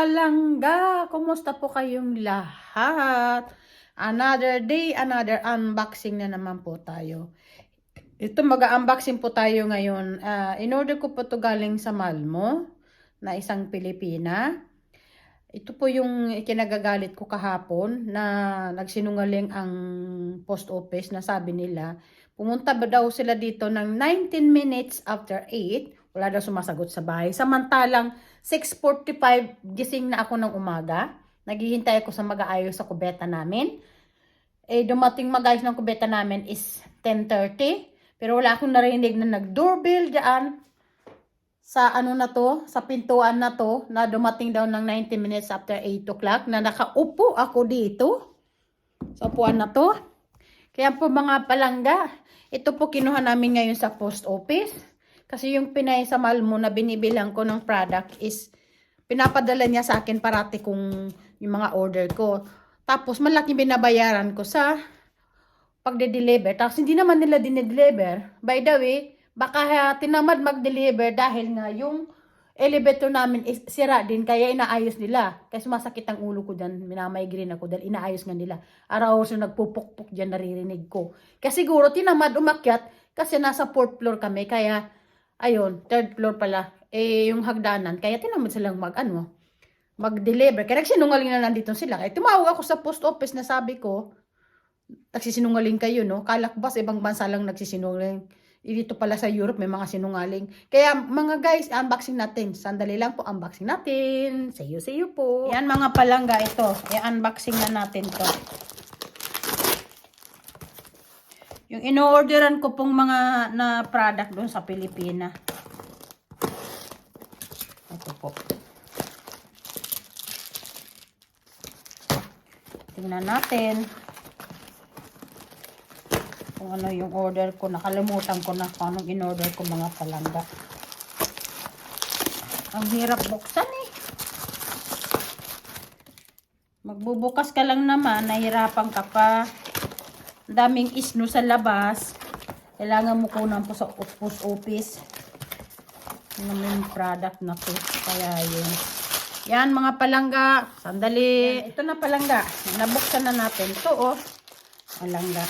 palangga, kumusta po kayong lahat? Another day, another unboxing na naman po tayo. Ito mag-unboxing po tayo ngayon. Ah, in-order ko po to galing sa Malmo na isang Pilipina. Ito po yung ikinagagalit ko kahapon na nagsinungaling ang post office na sabi nila pumunta ba daw sila dito ng 19 minutes after 8 wala daw sumasagot sa bahay. Samantalang 6.45 gising na ako ng umaga. Naghihintay ako sa mag-aayos sa kubeta namin. Eh, dumating mag-ayos ng kubeta namin is 10.30. Pero wala akong narinig na nag-doorbell dyan sa ano na to, sa pintuan na to, na dumating daw ng 90 minutes after 8 o'clock, na nakaupo ako dito. Sa upuan na to. Kaya po mga palangga, ito po kinuha namin ngayon sa post office. Kasi yung Pinay sa Malmo na binibilang ko ng product is pinapadala niya sa akin parati kung yung mga order ko. Tapos malaking binabayaran ko sa pagde-deliver. Tapos hindi naman nila dinedeliver. By the way, baka tinamad mag-deliver dahil nga yung elevator namin is sira din kaya inaayos nila. Kaya sumasakit ang ulo ko dyan, minamigraine ako dahil inaayos nga nila. Araw so nagpupukpuk dyan naririnig ko. Kaya siguro tinamad umakyat kasi nasa fourth floor kami kaya ayun, third floor pala. Eh yung hagdanan kaya tinamad silang mag ano, mag-deliver. Kaya nagsinungaling na nandito sila. Kaya tumawag ako sa post office na sabi ko, nagsisinungaling kayo, no? Kala ko ba sa ibang bansa lang nagsisinungaling? Eh, Dito pala sa Europe may mga sinungaling. Kaya mga guys, unboxing natin. Sandali lang po, unboxing natin. See you, see you po. Yan mga palangga ito. I-unboxing na natin to. Yung ino-orderan ko pong mga na product doon sa Pilipina. Ito po. Tingnan natin kung ano yung order ko. Nakalimutan ko na kung anong in-order ko mga palangga. Ang hirap buksan eh. Magbubukas ka lang naman, nahirapan ka pa. Daming isno sa labas. Kailangan mo kunan po sa post office. Ano yung product na to. Kaya yun. Yan mga palangga. Sandali. Yan, ito na palangga. Nabuksan na natin. Ito oh. Palangga.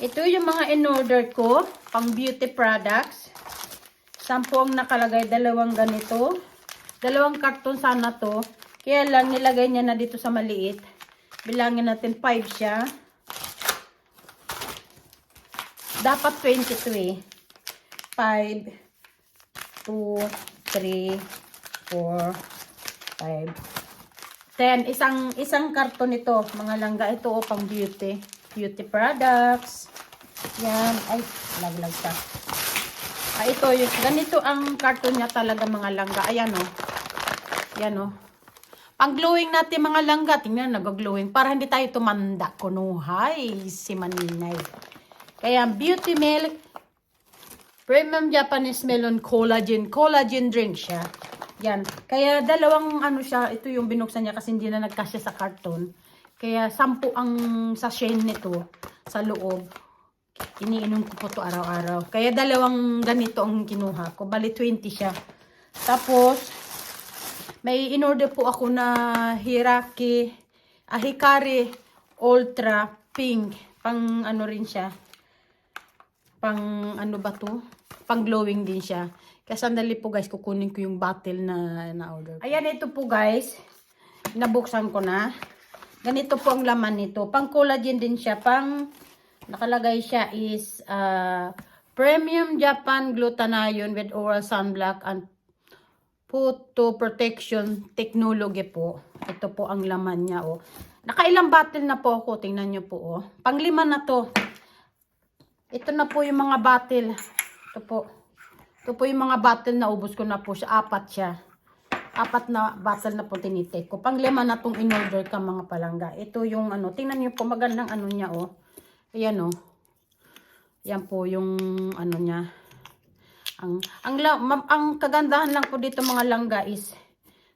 Ito yung mga in-order ko, pang beauty products. Sampo nakalagay, dalawang ganito. Dalawang karton sana to. Kaya lang nilagay niya na dito sa maliit. Bilangin natin 5 siya. Dapat 22 eh. 5, 2, 3, 4, 5, 10. Isang, isang karton ito, mga langga. Ito oh, pang beauty. Beauty products. Yan. Ay, laglag siya. Ah, ito, yung, ganito ang karton niya talaga mga langga. Ayan o. Oh. Yan o. Oh. Pang glowing natin mga langga. Tingnan, nag-glowing. Para hindi tayo tumanda. Kunuhay, si Maninay. Kaya, beauty milk. Premium Japanese melon collagen. Collagen drink siya. Yan. Kaya, dalawang ano siya. Ito yung binuksan niya kasi hindi na nagkasya sa karton. Kaya, sampu ang sachet nito sa loob. Iniinom ko po to araw-araw. Kaya dalawang ganito ang kinuha ko. Bali 20 siya. Tapos, may inorder po ako na Hiraki, ah, Hikari Ultra Pink. Pang ano rin siya. Pang ano ba to? Pang glowing din siya. Kaya sandali po guys, kukunin ko yung bottle na na-order. Ayan ito po guys. Nabuksan ko na. Ganito po ang laman nito. Pang collagen din siya. Pang nakalagay siya is uh, Premium Japan Glutathione with oral sunblock and photo protection technology po. Ito po ang laman niya. Oh. Nakailang bottle na po ako. Tingnan nyo po. Oh. Panglima na to. Ito na po yung mga bottle. Ito po. Ito po yung mga bottle na ubos ko na po siya. Apat siya. Apat na bottle na po tinitik ko. Panglima na tong in-order ka mga palangga. Ito yung ano. Tingnan nyo po magandang ano niya oh. Ayan oh. Yan po yung ano niya. Ang ang ang, kagandahan lang po dito mga langga is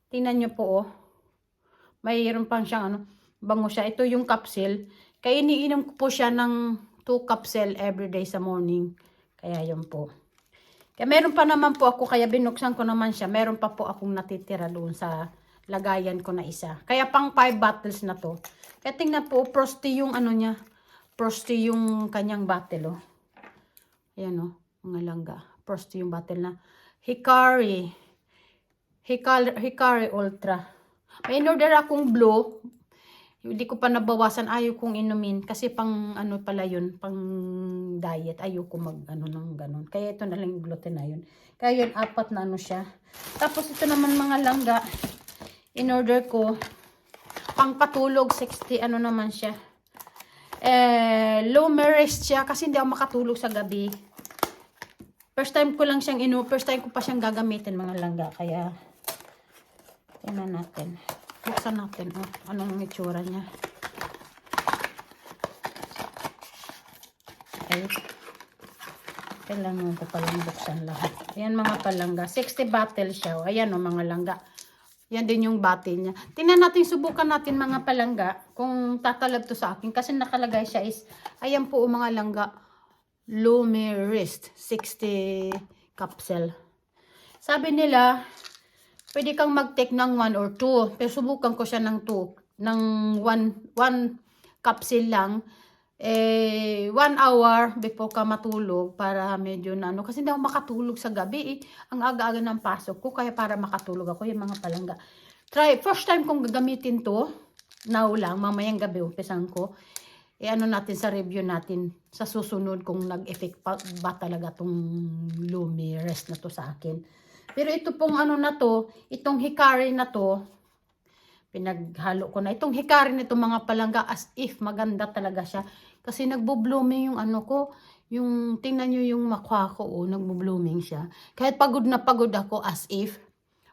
tingnan niyo po oh. Mayroon pang siyang ano, bango siya. Ito yung capsule. Kaya iniinom ko po siya ng 2 capsule every day sa morning. Kaya yun po. Kaya meron pa naman po ako, kaya binuksan ko naman siya. Meron pa po akong natitira doon sa lagayan ko na isa. Kaya pang 5 bottles na to. Kaya tingnan po, frosty yung ano niya. Frosty yung kanyang bottle, oh. Ayan, oh. Mga langga. Frosty yung bottle na. Hikari. Hikari, Hikari Ultra. May in-order akong blue. Hindi ko pa nabawasan. Ayaw kong inumin. Kasi pang ano pala yun. Pang diet. Ayaw ko mag ano ng ganun. Kaya ito na lang yung gluten na yun. Kaya yun, apat na ano siya. Tapos ito naman mga langga. In-order ko. Pang patulog. 60 ano naman siya. Eh, low rest siya. Kasi hindi ako makatulog sa gabi. First time ko lang siyang inu, first time ko pa siyang gagamitin mga langga. Kaya, tingnan natin. Buksan natin. Oh, anong itsura niya. Okay. Kailangan ko palang buksan lahat. Ayan mga palangga. 60 bottle siya. oh. Ayan o mga langga. Yan din yung bottle niya. Tingnan natin, subukan natin mga palangga kung tatalag to sa akin. Kasi nakalagay siya is, ayan po oh, mga langga. Lumirist 60 capsule. Sabi nila, pwede kang mag-take ng 1 or 2. Pero subukan ko siya ng 2. Ng 1 1 capsule lang. Eh, 1 hour before ka matulog para medyo na ano. Kasi hindi ako makatulog sa gabi eh. Ang aga-aga ng pasok ko. Kaya para makatulog ako yung mga palangga. Try, first time kong gagamitin to. Now lang, mamayang gabi umpisan ko eh ano natin sa review natin sa susunod kung nag-effect pa ba talaga tong Lumi rest na to sa akin. Pero ito pong ano na to, itong Hikari na to, pinaghalo ko na. Itong Hikari nito mga palangga as if maganda talaga siya. Kasi nagbo-blooming yung ano ko, yung tingnan nyo yung makwa ko, oh, nagbo-blooming siya. Kahit pagod na pagod ako as if,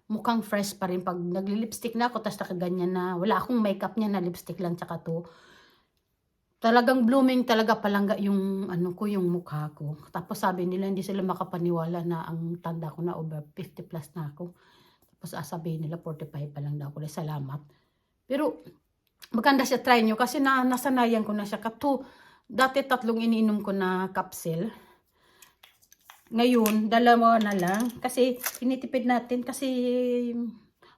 mukhang fresh pa rin pag nagli-lipstick na ako, tapos nakaganyan na, wala akong makeup niya na lipstick lang tsaka to talagang blooming talaga palangga yung ano ko, yung mukha ko. Tapos sabi nila hindi sila makapaniwala na ang tanda ko na over 50 plus na ako. Tapos sasabihin nila 45 pa lang daw ako. Salamat. Pero maganda siya try nyo kasi na, nasanayan ko na siya. Kato, dati tatlong iniinom ko na capsule. Ngayon, dalawa na lang. Kasi tinitipid natin kasi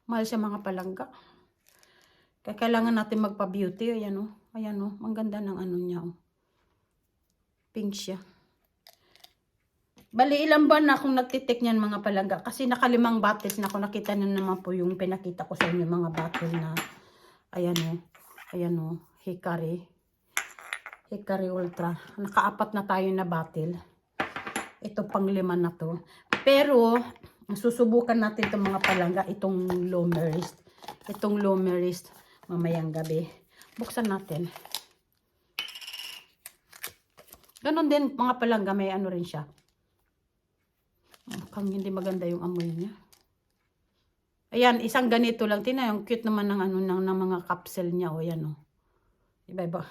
mahal siya mga palangga. Kaya kailangan natin magpa-beauty. Ayan o. Ayan o. Ang ganda ng ano niya o. Pink siya. Bali, ilang buwan na akong nagtitik niyan mga palangga. Kasi nakalimang bottles na ako. Nakita na naman po yung pinakita ko sa inyo mga bottle na. Ayan o. Ayan o. Hikari. Hikari Ultra. Nakaapat na tayo na bottle. Ito pang lima na to. Pero, susubukan natin itong mga palangga. Itong Lomerist. Itong Lomerist mamayang gabi. Buksan natin. Ganon din, mga palangga, may ano rin siya. Mukhang hindi maganda yung amoy niya. Ayan, isang ganito lang. Tina, yung cute naman ng, ano, ng, ng mga capsule niya. O, yan o. Iba-iba.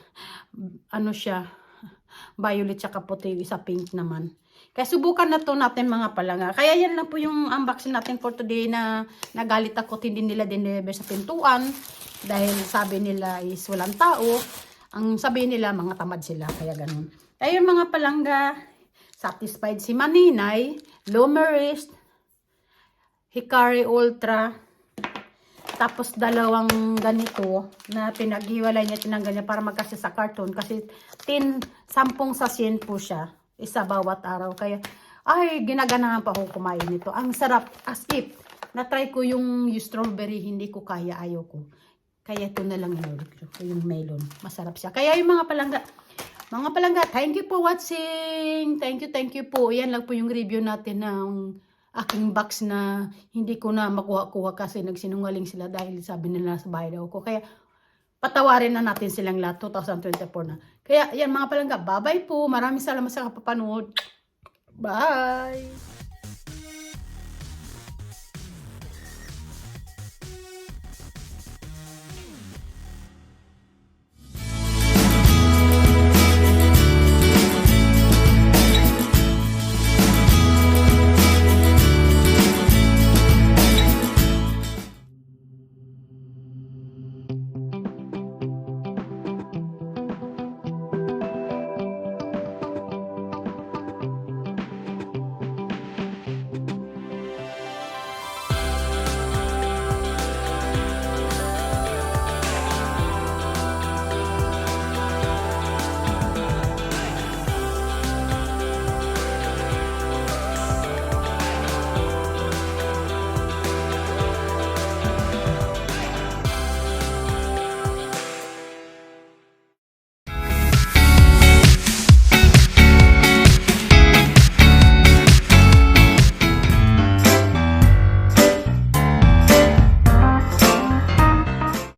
Ano siya? Violet tsaka puti. Isa pink naman. Kaya subukan na to natin mga palanga. Kaya yan lang po yung unboxing natin for today na nagalit ako hindi nila dineliver sa pintuan. Dahil sabi nila is walang tao. Ang sabi nila mga tamad sila. Kaya ganun. Kaya mga palangga, satisfied si Maninay, Lomerist, Hikari Ultra, tapos dalawang ganito na pinaghiwalay niya, tinanggal niya para magkasya sa carton. Kasi tin, sampung sasin po siya. Isa bawat araw. Kaya, ay, ginaganahan pa ako kumain nito. Ang sarap. As if, na-try ko yung, yung strawberry, hindi ko kaya, ayaw ko. Kaya ito na lang yung, yung melon. Masarap siya. Kaya yung mga palangga, mga palangga, thank you for watching. Thank you, thank you po. Yan lang po yung review natin ng aking box na hindi ko na makuha-kuha kasi nagsinungaling sila dahil sabi nila sa bahay daw ko. Kaya patawarin na natin silang lahat 2024 na. Kaya yan mga palangga, bye-bye po. Maraming salamat sa kapapanood. Bye!